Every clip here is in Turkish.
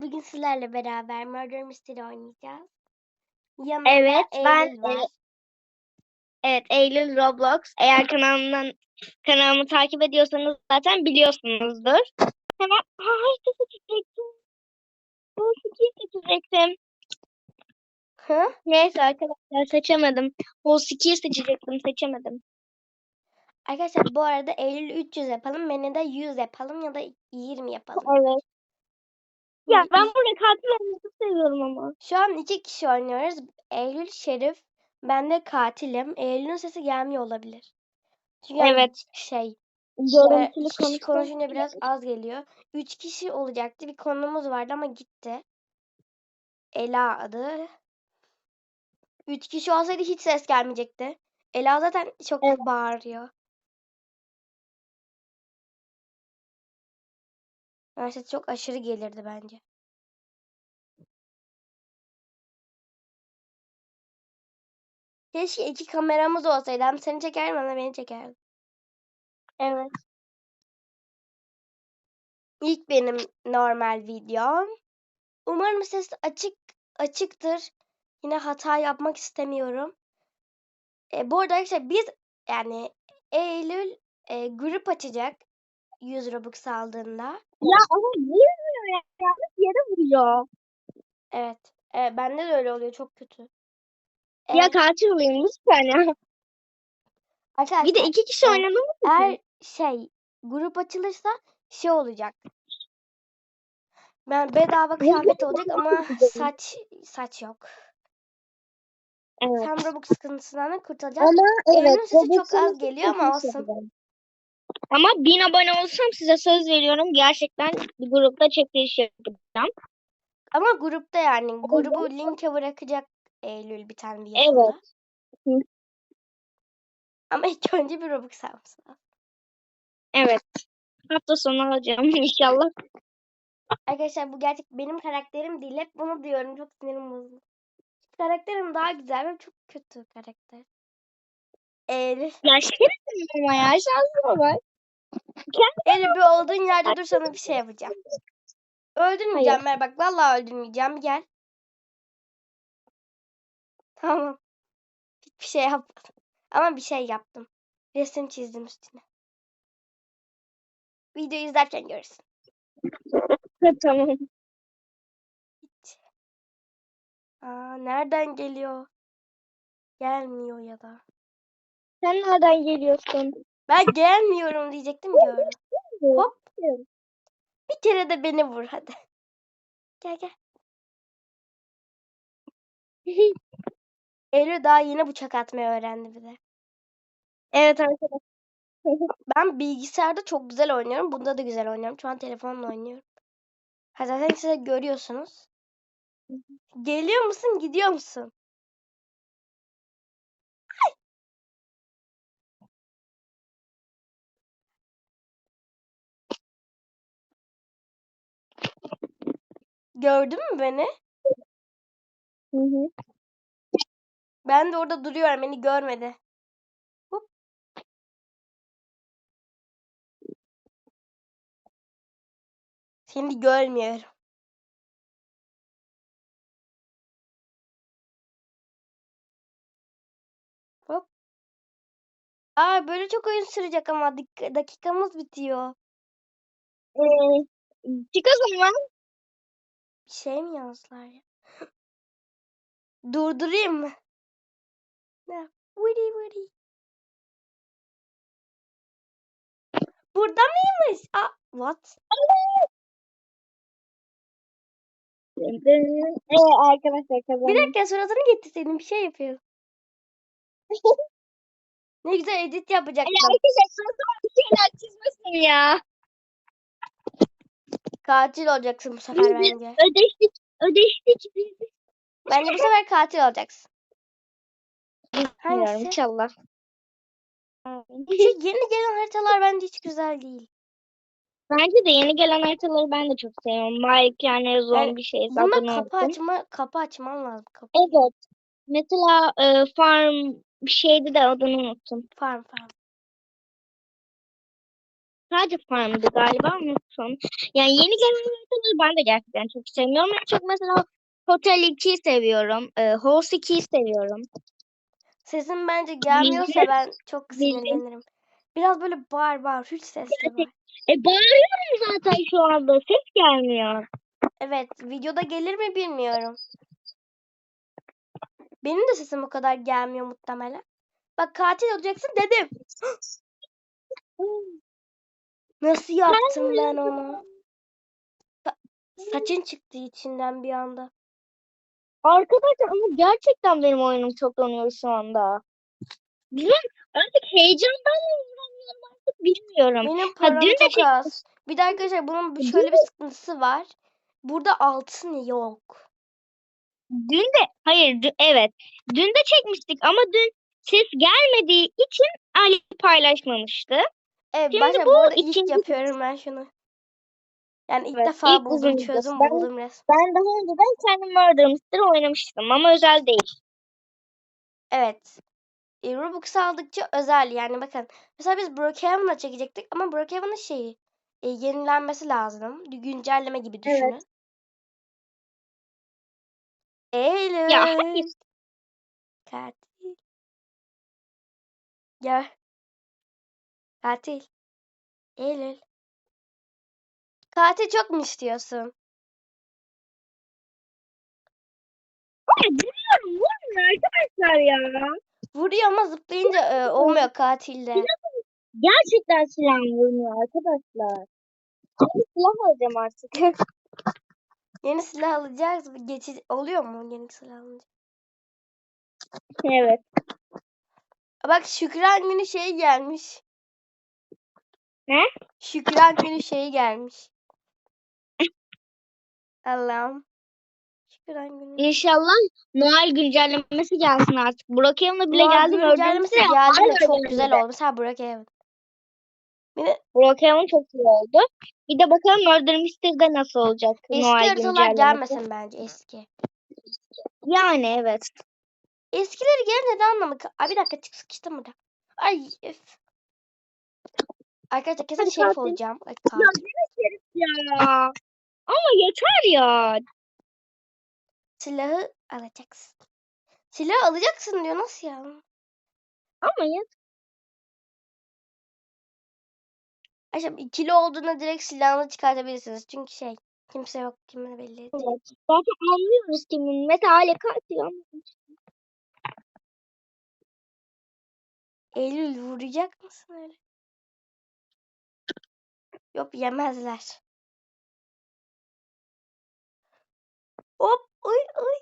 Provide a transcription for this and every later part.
Bugün sizlerle beraber Murder Mystery oynayacağız. Yanımda Evet, ben Eylül var. e, evet Eylül Roblox. Eğer kanalımdan kanalımı takip ediyorsanız zaten biliyorsunuzdur. Hemen harika seçecektim. Bu seçecektim. seçecektim. Hı? Neyse arkadaşlar seçemedim. O seçecektim seçemedim. Arkadaşlar bu arada Eylül 300 yapalım. Beni de 100 yapalım ya da 20 yapalım. Evet. Ya ben burada katil olmayı çok seviyorum ama. Şu an iki kişi oynuyoruz. Eylül Şerif. Ben de katilim. Eylül'ün sesi gelmiyor olabilir. Çünkü yani Evet. şey Görüntülü kişi konuşunca biraz az geliyor. Üç kişi olacaktı. Bir konumuz vardı ama gitti. Ela adı. Üç kişi olsaydı hiç ses gelmeyecekti. Ela zaten çok Evet. bağırıyor. Yani ses çok aşırı gelirdi bence. Keşke iki kameramız olsaydı. Hem seni çekerdim hem de beni çekerdim. Evet. İlk benim normal videom. Umarım ses açık açıktır. Yine hata yapmak istemiyorum. E, bu arada arkadaşlar biz yani Eylül e, grup açacak 100 Robux aldığında. Ya ama vurmuyor ya. Yanlış yere vuruyor. Evet. E, bende de öyle oluyor. Çok kötü. Ya katil olayım lütfen ya. arkadaşlar, Bir de iki kişi e, oynanamaz mı? eğer şey grup açılırsa şey olacak. Ben bedava kıyafet olacak ama saç saç yok. Evet. Sen Robux sıkıntısından da kurtulacağız. Ama evet. sesi çok az geliyor ama olsun. Ama bin abone olsam size söz veriyorum. Gerçekten bir grupta çekiliş yapacağım. Ama grupta yani grubu linke bırakacak Eylül bir tane videosunda. Evet. Hı. Ama ilk önce bir Robux lazım. Evet. Hafta sonu alacağım inşallah. Arkadaşlar bu gerçek benim karakterim değil. Hep bunu diyorum. Çok sinirim bozuldu. Karakterim daha güzel ve çok kötü karakter. Eylül. Ya şerefim ama ya şansıma bak. Eylül bir olduğun yerde dur sana bir şey yapacağım. Öldürmeyeceğim ben bak. Vallahi öldürmeyeceğim. Gel. Tamam. Hiçbir şey yapmadım. Ama bir şey yaptım. Resim çizdim üstüne. Video izlerken görürsün. tamam. Aa, nereden geliyor? Gelmiyor ya da. Sen nereden geliyorsun? Ben gelmiyorum diyecektim gördüm. Hop. Bir kere de beni vur hadi. Gel gel. Eylül daha yeni bıçak atmayı öğrendi bir de. Evet arkadaşlar. Ben bilgisayarda çok güzel oynuyorum. Bunda da güzel oynuyorum. Şu an telefonla oynuyorum. Ha, zaten size görüyorsunuz. Geliyor musun gidiyor musun? Gördün mü beni? Hı hı. Ben de orada duruyorum. Beni görmedi. Hop. Seni görmüyorum. Hop. Aa böyle çok oyun sürecek ama dakikamız bitiyor. Ee, çık o zaman. Bir şey mi yazdılar ya? Durdurayım mı? Ne? Vıri vıri. Burada mıymış? Aa, what? Ee, arkadaşlar kazandım. Bir dakika suratını getir senin bir şey yapıyor. Ne güzel edit Ya yapacaktım. arkadaşlar suratıma bir şeyler çizmesin ya. Katil olacaksın bu sefer bence. Ödeştik. Ödeştik biz. Bence bu sefer katil olacaksın. Bilmiyorum inşallah. Şu yeni gelen haritalar bence hiç güzel değil. Bence de yeni gelen haritaları ben de çok seviyorum. Mike yani zombi şey. Buna kapı açma kapı açman lazım. Kapı. Evet. Mesela e, farm bir şeydi de adını unuttum. Farm farm. Sadece farmdı galiba unuttum. Yani yeni gelen haritaları ben de gerçekten çok sevmiyorum. En çok mesela Hotel 2'yi seviyorum. E, House 2'yi seviyorum. Sesin bence gelmiyorsa ben çok sinirlenirim. Biraz böyle bağır bağır. Hiç sesli bağır. E bağırıyorum zaten şu anda. Ses gelmiyor. Evet, videoda gelir mi bilmiyorum. Benim de sesim o kadar gelmiyor muhtemelen. Bak katil olacaksın dedim. Nasıl yaptım ben onu? Saçın çıktı içinden bir anda. Arkadaşlar ama gerçekten benim oyunum çok donuyor şu anda. Bilmiyorum artık heyecandan mı vuramıyorum artık bilmiyorum. Benim Ha, param dün de çok şey- az. Bir de arkadaşlar bunun Dün şöyle bir sıkıntısı var. Burada altın yok. Dün de hayır dü- evet dün de çekmiştik ama dün ses gelmediği için Ali paylaşmamıştı. Evet, Şimdi başta bu bu arada ilk ikinci- yapıyorum ben şunu. Yani ilk Evet, defa ilk buldum, çözüm Ben- buldum resmen. Ben daha önceden kendim Murder Mystery oynamıştım ama özel değil. Evet. E, Robux aldıkça özel yani bakın. Mesela biz Brookhaven'la çekecektik ama Brookhaven'ın şeyi e, yenilenmesi lazım. Güncelleme gibi Evet. düşünün. Eylül. Ya hayır. Katil. Gel. Katil. Eylül. Katil çok mu istiyorsun? Biliyorum vurmuyor arkadaşlar ya. Vuruyor ama zıplayınca e, olmuyor katilde. Gerçekten silah vurmuyor arkadaşlar. Yeni silah alacağım artık. Yeni silah alacağız. Geçici oluyor mu yeni silah alınca? evet. Bak Şükran günü şey gelmiş. Ne? Şükran günü şey gelmiş. Allah'ım. Şükran günü. İnşallah Noel güncellemesi gelsin artık. Brookhaven'a bile Noel geldi güncellemesi geldi de çok güzel oldu. Mesela Brookhaven. Bir de Brookhaven çok iyi oldu. Bir de bakalım Murder Mystery'de nasıl olacak eski Noel güncellemesi. gelmesin bence eski. Yani evet. Eskileri gelince de anlamı. Ay bir dakika çık sıkıştım burada. Ay öf. Arkadaşlar kesin Hadi şerif katil. olacağım. Ay. Ya. Ama yeter ya. Silahı alacaksın. Silahı alacaksın diyor. Nasıl ya? Ama yeter. Ayşe ikili olduğunda direkt silahını çıkartabilirsiniz. Çünkü şey kimse yok kimini belli değil. Evet. Zaten anlıyoruz kimin. Mesela Ale katil. Eylül vuracak mısın öyle? Yok yemezler. Hop oy oy.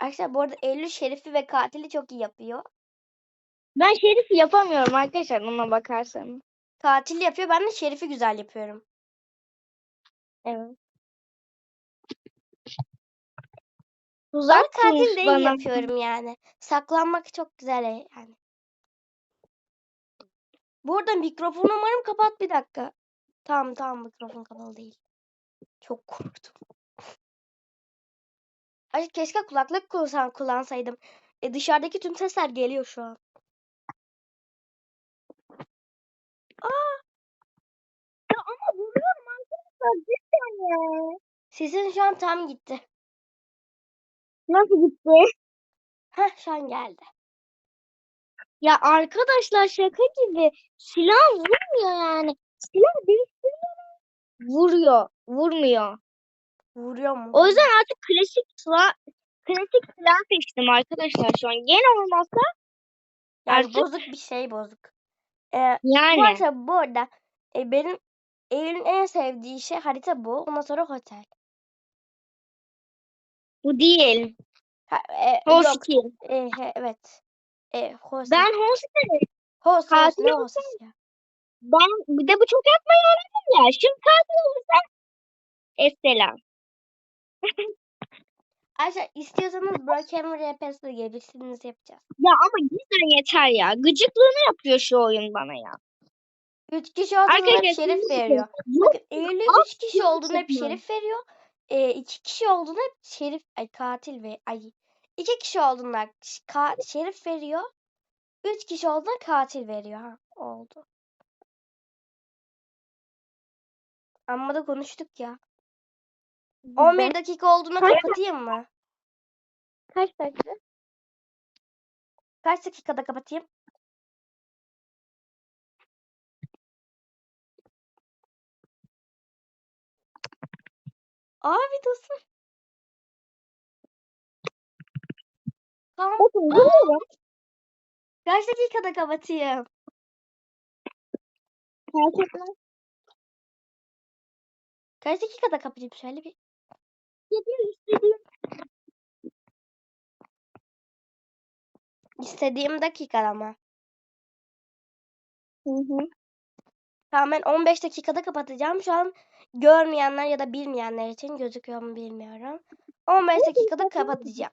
Arkadaşlar bu arada Eylül Şerif'i ve katili çok iyi yapıyor. Ben şerifi yapamıyorum arkadaşlar ona bakarsanız. Katil yapıyor ben de Şerif'i güzel yapıyorum. Evet. Ben Tuzak katil değil bana. yapıyorum yani. Saklanmak çok güzel e- yani. Bu arada mikrofonu umarım kapat bir dakika. Tamam tamam mikrofon kapalı değil. Çok korktum. Ay keşke kulaklık kullan kullansaydım. E, dışarıdaki tüm sesler geliyor şu an. Aa, Ya ama vuruyorum arkadaşlar cidden ya. sesin şu an tam gitti. Nasıl gitti? Heh şu an geldi. Ya arkadaşlar şaka gibi. Silah vurmuyor yani. Silah değiştiriyor. Vuruyor. Vurmuyor. Vuruyor mu? O yüzden artık klasik silah klasik silah seçtim arkadaşlar şu an. Gene olmazsa yani artık- bozuk bir şey bozuk. E, yani. bu arada bu arada e, benim Eylül'ün en sevdiği şey harita bu. Ondan sonra otel. Bu değil. Ha, e, Hoş yok. E, he, evet. E, host. Ben host, host, katil ne host ya? Ben bir de bu çok yapmayı öğrendim ya. Şimdi katil olursam Esselam. Ayşe istiyorsanız Brookhaven RP'si de gelirsiniz yapacağız. Ya ama cidden yeter ya. Gıcıklığını yapıyor şu oyun bana ya. Üç kişi olduğunda hep Arkadaşlar şerif veriyor. Bakın Aa, üç kişi olduğunda hep şerif veriyor. E, iki kişi olduğunda şerif ay katil ve ay iki kişi olduğunda ka, şerif veriyor. Üç kişi olduğunda katil veriyor. Ha, oldu. Amma da konuştuk ya. 11 dakika olduğunda Kaç- kapatayım mı? Kaç dakika? Kaç dakikada kapatayım? Abi dostum. Tamam. Kaç dakikada kapatayım? fark etmez. Kaç dakikada kapatayım? Söyle bir. Dediğim istediğim. İstediğim dakikada ama. Hı hı. Tamam ben 15 dakikada kapatacağım. Şu an görmeyenler ya da bilmeyenler için gözüküyor mu bilmiyorum. 15 dakikada kapatacağım.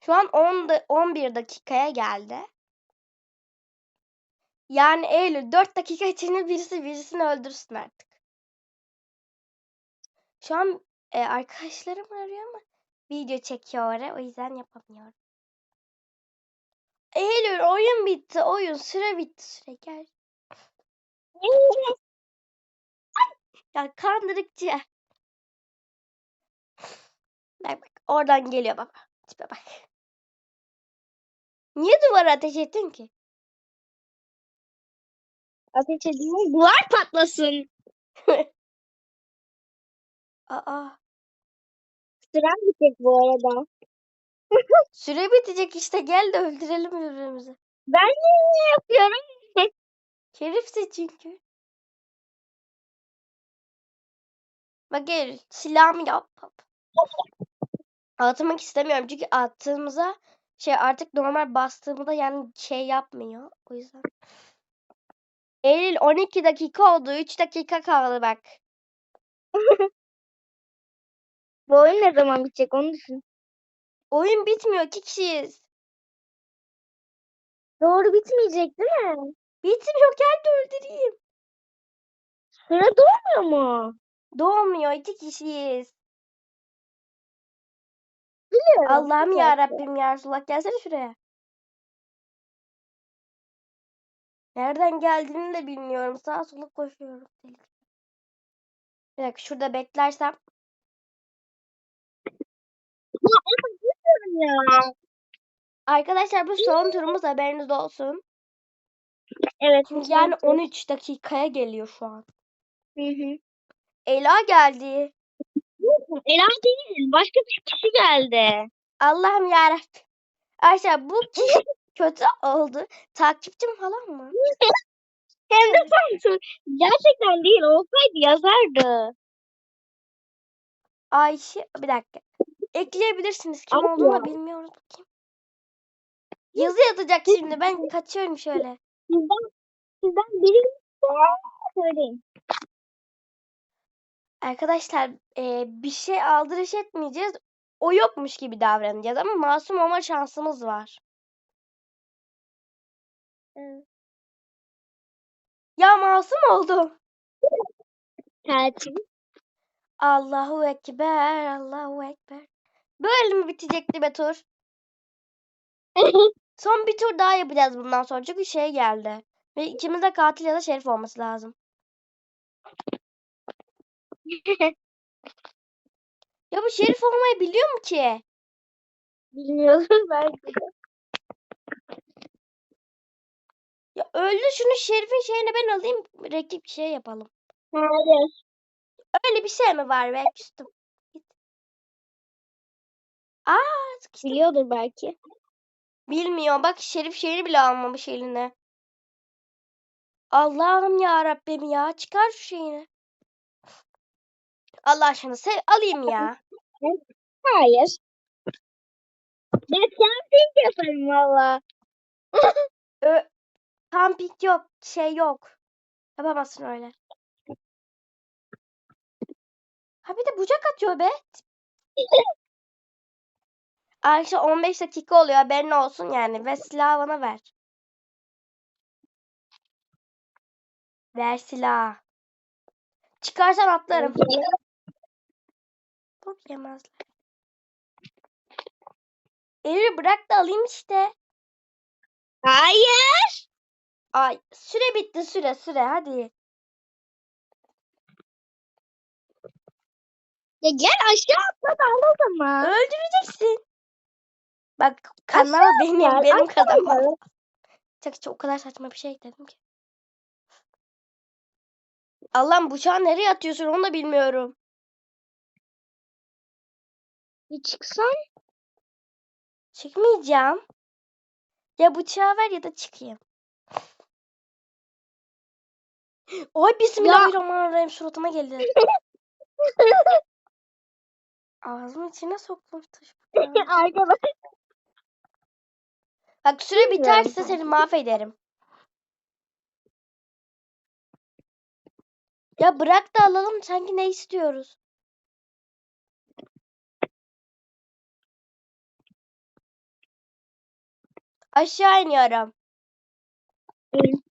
Şu an 10 da, 11 dakikaya geldi. Yani Eylül 4 dakika içinde birisi birisini öldürsün artık. Şu an e, arkadaşlarım arıyor ama video çekiyor oraya. O yüzden yapamıyorum. Eylül oyun bitti. Oyun süre bitti. Süre gel. Ya kandırıkçı. Bak bak oradan geliyor baba. Tipe bak. Niye duvara ateş ettin ki? Ateş edeyim. Duvar patlasın. Aa. Sıram bitecek bu arada. Süre bitecek işte gel de öldürelim birbirimizi. Ben ne yapıyorum? Şerifse çünkü. Bak gel silahımı yap. Atmak istemiyorum çünkü attığımıza şey artık normal bastığımda yani şey yapmıyor. O yüzden. Eylül 12 dakika oldu. 3 dakika kaldı bak. Bu oyun ne zaman bitecek onu düşün. Oyun bitmiyor. 2 kişiyiz. Doğru bitmeyecek değil mi? Bitmiyor. Gel de öldüreyim. Süre dolmuyor mu? Doğmuyor. 2 kişiyiz. Biliyorum. Allah'ım ya. Rabbim ya Resulullah gelsene şuraya. Nereden geldiğini de bilmiyorum. Sağa sola koşuyorum. Bir dakika şurada beklersem. Ya ama bilmiyorum ya. Arkadaşlar bu son turumuz haberiniz olsun. Evet. Yani 13 dakikaya geliyor şu an. Hı hı. Ela geldi. Ela değil. Başka bir kişi geldi. Allah'ım yarabbim. Arkadaşlar bu kişi kötü oldu. Takipçim falan mı? Hem de sen gerçekten değil olsaydı yazardı. Ayşe bir dakika. Ekleyebilirsiniz. Kim Abla. olduğunu bilmiyoruz. Kim? Yazı yazacak şimdi. Ben kaçıyorum şöyle. Sizden, sizden biri söyleyin. Arkadaşlar e, bir şey aldırış etmeyeceğiz. O yokmuş gibi davranacağız ama masum olma şansımız var. Ya masum oldum. Tatil. Allahu Ekber, Allahu Ekber. Böyle mi bitecekti be tur? Son bir tur daha yapacağız bundan sonra çünkü şey geldi. Ve ikimiz de katil ya da şerif olması lazım. Ya bu şerif olmayı biliyor mu ki? Bilmiyorum belki de. Ya öldü şunu şerifin şeyini ben alayım. Rakip şey yapalım. Hayır. Öyle bir şey mi var be? Küstüm. Aa sıkıştım. Biliyordur belki. Bilmiyor. Bak şerif şeyini bile almamış eline. Allah'ım ya Rabbim ya. Çıkar şu şeyini. Allah aşkına sev alayım ya. Hayır. Ben camping yaparım valla. Ö Kampik yok. Şey yok. Yapamazsın öyle. Ha bir de bucak atıyor be. Ayşe 15 dakika oluyor haberin olsun yani. Ve silahı bana ver. Ver silahı. Çıkarsan atlarım. Bok yemezler. Eylül bırak da alayım işte. Hayır. Ay süre bitti süre süre hadi. Ya gel aşağı atla da al o zaman. Öldüreceksin. Bak kanal Aşağı benim atla, benim atla. Çok, çok o kadar saçma bir şey dedim ki. Allah'ım bıçağı nereye atıyorsun onu da bilmiyorum. Bir çıksan. Çıkmayacağım. Ya bıçağı ver ya da çıkayım. Ay bismillahirrahmanirrahim suratıma geldi. Ağzımın içine soktum taş. Arkadaş. Bak süre biterse seni mahvederim. Ya bırak da alalım sanki ne istiyoruz? Aşağı iniyorum. İn.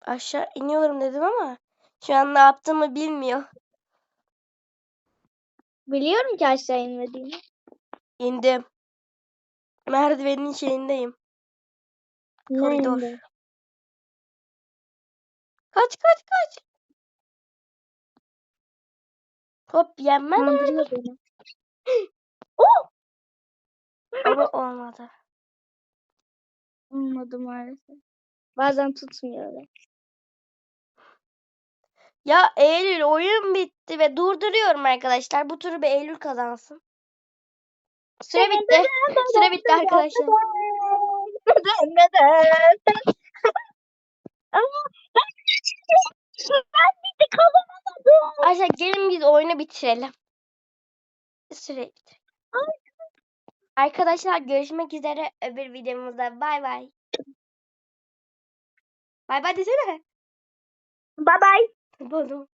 Aşağı iniyorum dedim ama şu an ne yaptığımı bilmiyor. Biliyorum ki aşağı inmediğini. İndim. Merdivenin şeyindeyim. Koridor. Kaç kaç kaç. Hop yenme. Kandırıyor beni. Oh! Ama olmadı. Olmadı maalesef. Bazen tutmuyor. öyle. Ya Eylül oyun bitti ve durduruyorum arkadaşlar. Bu turu bir Eylül kazansın. Süre bitti. Süre bitti arkadaşlar. Arkadaşlar gelin biz oyunu bitirelim. Süre bitti. Arkadaşlar görüşmek üzere öbür videomuzda. Bay bay. Bay bay desene. Bye bye. Bana.